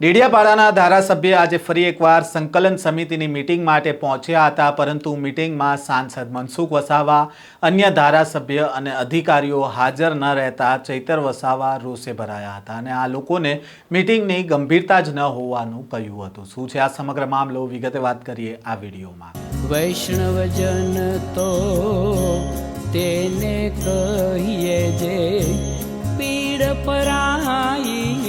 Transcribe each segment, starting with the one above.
ડેડિયાપાડાના ધારાસભ્ય આજે ફરી એકવાર સંકલન સમિતિની મિટિંગ માટે પહોંચ્યા હતા, પરંતુ મિટિંગમાં સાંસદ મનસુખ વસાવા, અન્ય ધારાસભ્ય અને અધિકારીઓ હાજર ન રહેતા ચૈતર વસાવા રોષે ભરાયા હતા અને આ લોકોને મિટિંગની ગંભીરતા જ ન હોવાનું કહ્યું હતું. શું છે આ સમગ્ર મામલો? વિગતે વાત કરીએ આ વિડીયોમાં. વૈષ્ણવજન તો તેને કહીએ જે પીડ પરાઈ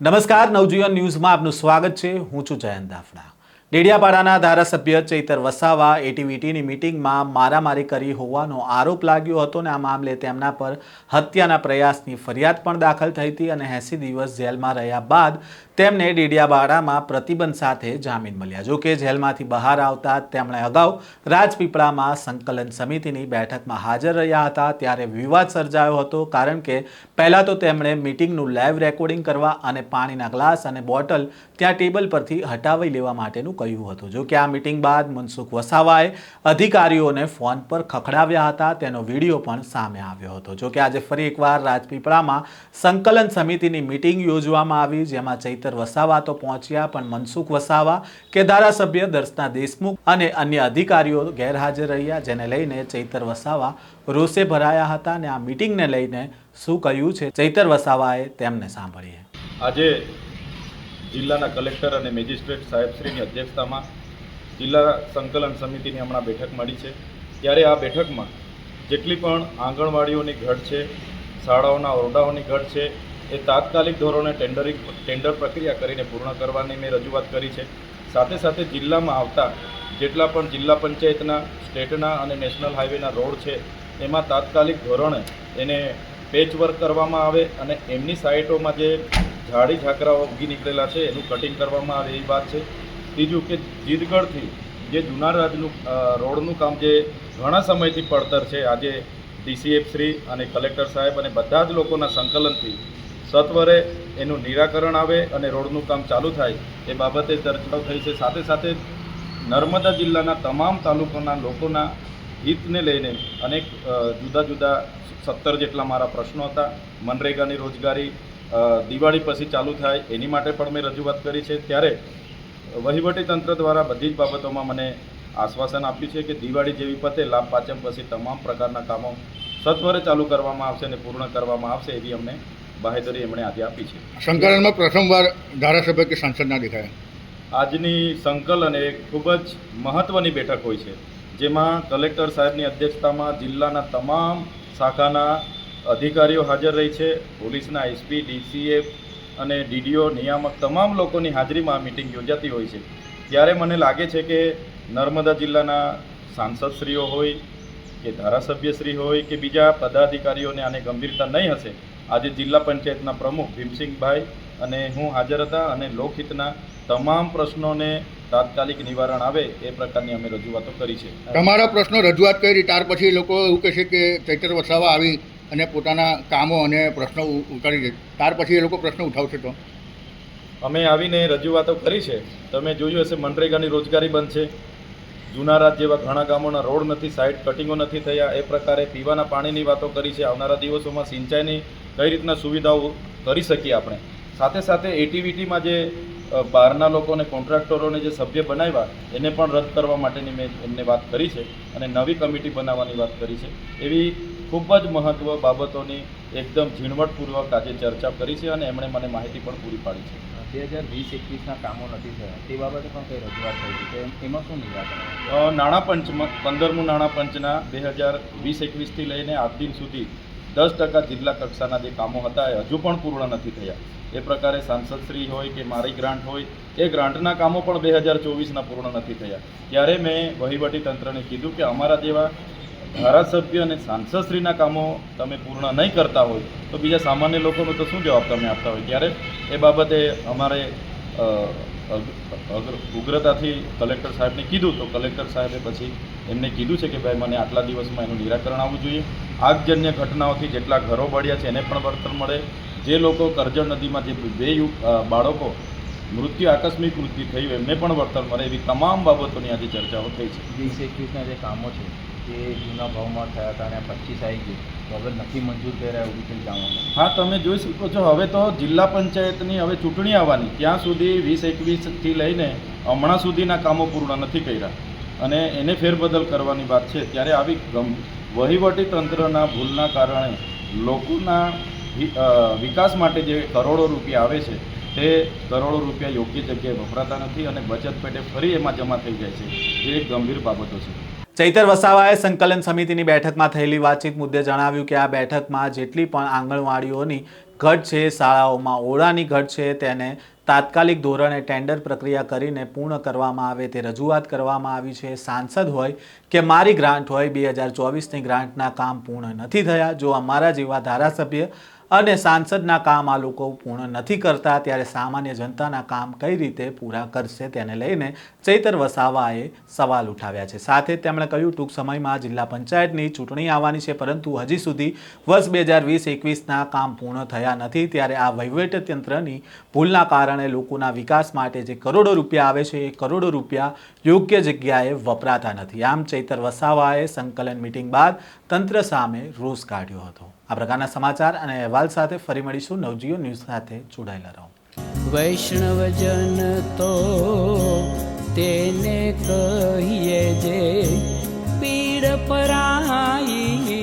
નમસ્કાર, નવજીવન ન્યૂઝમાં આપનું સ્વાગત છે. હું છું જયંત દાફડા. ડેડિયાપાડાના ધારાસભ્ય ચૈતર વસાવા એટીવીટીની મિટિંગમાં મારામારી કરી હોવાનો આરોપ લાગ્યો હતો અને આ મામલે તેમના પર હત્યાના પ્રયાસની ફરિયાદ પણ દાખલ થઈ હતી અને એંસી દિવસ જેલમાં રહ્યા બાદ તેમને ડીડિયાબાડામાં પ્રતિબંધ સાથે જામીન મળ્યા. જો કે જેલમાંથી બહાર આવતા તેમણે અગાઉ રાજપીપળામાં સંકલન સમિતિની બેઠકમાં હાજર રહ્યા હતા, ત્યારે વિવાદ સર્જાયો હતો, કારણ કે પહેલાં તો તેમણે મિટિંગનું લાઈવ રેકોર્ડિંગ કરવા અને પાણીના ગ્લાસ અને બોટલ ત્યાં ટેબલ પરથી હટાવી લેવા માટેનું કહ્યું હતું. જો કે આ મિટિંગ બાદ મનસુખ વસાવાએ અધિકારીઓને ફોન પર ખખડાવ્યા હતા, તેનો વીડિયો પણ સામે આવ્યો હતો. જો કે આજે ફરી એકવાર રાજપીપળામાં સંકલન સમિતિની મિટિંગ યોજવામાં આવી, જેમાં ચૈતર વસાવા તો પહોંચ્યા, પણ મનસુખ વસાવા કે ધારાસભ્ય દર્શના દેશમુખ અને અન્ય અધિકારીઓ ગેરહાજર રહ્યા, જેને લઈને ચૈતર વસાવા રોષે ભરાયા હતા અને આ મિટિંગને લઈને શું કહ્યું છે ચૈતર વસાવાએ તેમને સાંભળીએ. આજે જિલ્લાના કલેક્ટર અને મેજિસ્ટ્રેટ સાહેબશ્રીની અધ્યક્ષતામાં જિલ્લા સંકલન સમિતિની હમણાં બેઠક મળી છે. ત્યારે આ બેઠકમાં જેટલી પણ આંગણવાડીઓની ઘટ છે, શાળાઓના ઓરડાઓની ઘટ છે એ તાત્કાલિક ધોરણે ટેન્ડરિંગ, ટેન્ડર પ્રક્રિયા કરીને પૂર્ણ કરવાની મેં રજૂઆત કરી છે. સાથે સાથે જિલ્લામાં આવતા જેટલા પણ જિલ્લા પંચાયતના, સ્ટેટના અને નેશનલ હાઈવેના રોડ છે, એમાં તાત્કાલિક ધોરણે એને પેચવર્ક કરવામાં આવે અને એમની સાઇટોમાં જે ઝાડી ઝાકરાઓ ઉગી નીકળેલા છે, એનું કટિંગ કરવામાં આવે એવી વાત છે. ત્રીજું કે જીતગઢથી જે જૂના રાજનું રોડનું કામ જે ઘણા સમયથી પડતર છે, આજે ડીસીએફ શ્રી અને કલેક્ટર સાહેબ અને બધા જ લોકોના સંકલનથી સત્વરે એનું નિરાકરણ આવે અને રોડનું કામ ચાલુ થાય, એ બાબતે ચર્ચાઓ થઈ છે. સાથે સાથે નર્મદા જિલ્લાના તમામ તાલુકાના લોકોના હિતને લઈને અનેક જુદા જુદા સત્તર જેટલા મારા પ્રશ્નો હતા. મનરેગાની રોજગારી દિવાળી પછી ચાલુ થાય, એની માટે પણ મેં રજૂઆત કરી છે. ત્યારે વહીવટી તંત્ર દ્વારા બધી જ બાબતોમાં મને આશ્વાસન આપ્યું છે કે દિવાળી જેવી પતે લાભ પાંચમ પછી તમામ પ્રકારના કામો સત્વરે ચાલુ કરવામાં આવશે અને પૂર્ણ કરવામાં આવશે એવી અમને બાહેધરી એમણે આજે આપી છે. સંકલનમાં પ્રથમવાર ધારાસભ્ય કે સાંસદ ના દેખાયા. આજની સંકલન એ ખૂબ જ મહત્ત્વની બેઠક હોય છે જેમાં કલેક્ટર સાહેબની અધ્યક્ષતામાં જિલ્લાના તમામ શાખાના અધિકારીઓ હાજર રહી છે પોલીસના એસપી ડીસીએફ અને ડીડીઓ નિયામક તમામ લોકોની હાજરીમાં આ મિટિંગ યોજાતી હોય છે. ત્યારે મને લાગે છે કે નર્મદા જિલ્લાના સાંસદશ્રીઓ હોય કે ધારાસભ્યશ્રી હોય કે બીજા પદાધિકારીઓને આને ગંભીરતા નહીં હશે આજે જિલ્લા પંચાયતના પ્રમુખ ભીમસિંહભાઈ અને હું હાજર હતા અને લોકહિતના તમામ પ્રશ્નોને તાત્કાલિક નિવારણ આવે એ પ્રકારની અમે રજૂઆતો કરી છે. તમારા પ્રશ્નો રજૂઆત કરી ત્યાર પછી લોકો એવું કહે છે કે ચૈતર વસાવા આવી અને પોતાના કામો અને પ્રશ્નો ઉતારી દે. ત્યાર પછી એ લોકો પ્રશ્ન ઉઠાવશે તો? અમે આવીને રજૂઆતો કરી છે. તમે જોયું હશે મનરેગાની રોજગારી બંધ છે. જૂના રાત જેવા ઘણા ગામોના રોડ નથી સાઇડ કટિંગો નથી થયા. એ પ્રકારે પીવાના પાણીની વાતો કરી છે. આવનારા દિવસોમાં સિંચાઈની કઈ રીતના સુવિધાઓ કરી શકીએ આપણે? સાથે સાથે એટીવીટીમાં જે બહારના લોકોને કોન્ટ્રાક્ટરોને જે સભ્ય બનાવ્યા એને પણ રદ કરવા માટેની મેં એમને વાત કરી છે અને નવી કમિટી બનાવવાની વાત કરી છે. એવી ખૂબ જ મહત્ત્વ બાબતોની એકદમ ઝીણવટપૂર્વક આજે ચર્ચા કરી છે અને એમણે મને માહિતી પણ પૂરી પાડી છે. બે હજાર વીસ એકવીસના કામો નથી થયા. તે બાબતે પણ કંઈ રજૂઆત થઈ છે? એમાં શું નિરાકરણ? નાણાં પંચમાં પંદરમું નાણાં પંચના બે હજાર વીસ એકવીસથી લઈને આજ દિન સુધી દસ ટકા જિલ્લા કક્ષાના જે કામો હતા એ હજુ પણ પૂર્ણ નથી થયા. એ પ્રકારે સાંસદશ્રી હોય કે મારી ગ્રાન્ટ હોય, એ ગ્રાન્ટના કામો પણ બે હજાર ચોવીસના પૂર્ણ નથી થયા. ત્યારે મેં વહીવટી તંત્રને કીધું કે અમારા જેવા ધારાસભ્ય અને સાંસદશ્રીના કામો તમે પૂર્ણ નહીં કરતા હોય, તો બીજા સામાન્ય લોકોનો તો શું જવાબ તમે આપતા હોય? ત્યારે એ બાબતે અમારે ઉગ્રતાથી કલેક્ટર સાહેબને કીધું. તો કલેક્ટર સાહેબે પછી એમને કીધું છે કે ભાઈ, મને આટલા દિવસમાં એનું નિરાકરણ આવવું જોઈએ. આગજન્ય ઘટનાઓથી જેટલા ઘરો બળ્યા છે એને પણ વળતર મળે. જે લોકો કરજણ નદીમાં જે બે બાળકો મૃત્યુ આકસ્મિક મૃત્યુ થયું એમને પણ વળતર મળે એવી તમામ બાબતોની આજે ચર્ચાઓ થઈ છે. વીસ એકવીસના જે કામો છે એ જૂના ભાવમાં થયા હતા અને પચીસ આવી ગયું તો હવે નથી મંજૂર કર્યા એવું કંઈ જાણવા હા તમે જોઈ શકો છો હવે તો જિલ્લા પંચાયતની હવે ચૂંટણી આવવાની. ત્યાં સુધી વીસ એકવીસથી લઈને હમણાં સુધીના કામો પૂર્ણ નથી કર્યા. અને એને ફેરબદલ કરવાની વાત છે. ત્યારે આવી ગમ વહીવટી તંત્રના ભૂલના કારણે લોકોના વિકાસ માટે જે કરોડો રૂપિયા આવે છે, તે કરોડો રૂપિયા યોગ્ય જગ્યાએ વપરાતા નથી અને બચત પેટે ફરી એમાં જમા થઈ જાય છે. જે એક ગંભીર બાબતો છે. ચૈતર વસાવાએ સંકલન સમિતિની બેઠકમાં થયેલી વાતચીત મુદ્દે જણાવ્યું કે આ બેઠકમાં જેટલી પણ આંગણવાડીઓની ઘટ છે, શાળાઓમાં ઓળાની ઘટ છે, તેને તાત્કાલિક ધોરણે ટેન્ડર પ્રક્રિયા કરીને પૂર્ણ કરવામાં આવે તે રજૂઆત કરવામાં આવી છે. સાંસદ હોય કે મારી ગ્રાન્ટ હોય, બે હજાર ચોવીસની ગ્રાન્ટના કામ પૂર્ણ નથી થયા. જો અમારા જેવા ધારાસભ્ય અને સાંસદના કામ આ લોકો પૂર્ણ નથી કરતા, ત્યારે સામાન્ય જનતાના કામ કઈ રીતે પૂરા કરશે તેને લઈને ચૈતર વસાવાએ સવાલ ઉઠાવ્યા છે. સાથે તેમણે કહ્યું, ટૂંક સમયમાં જિલ્લા પંચાયતની ચૂંટણી આવવાની છે, પરંતુ હજી સુધી વર્ષ બે હજાર વીસ એકવીસના કામ પૂર્ણ થયા નથી, ત્યારે આ વહીવટતંત્રની ભૂલના કારણે લોકોના વિકાસ માટે જે કરોડો રૂપિયા આવે છે, એ કરોડો રૂપિયા યોગ્ય જગ્યાએ વપરાતા નથી. આમ ચૈતર વસાવાએ સંકલન મિટિંગ બાદ તંત્ર સામે રોષ કાઢ્યો હતો. આ પ્રકારના સમાચાર અને અહેવાલ સાથે ફરી મળીશું. નવજીઓ ન્યૂઝ સાથે જોડાયેલા રહો. વૈષ્ણવજન તો તેને કહીએ જે પીડ પરાય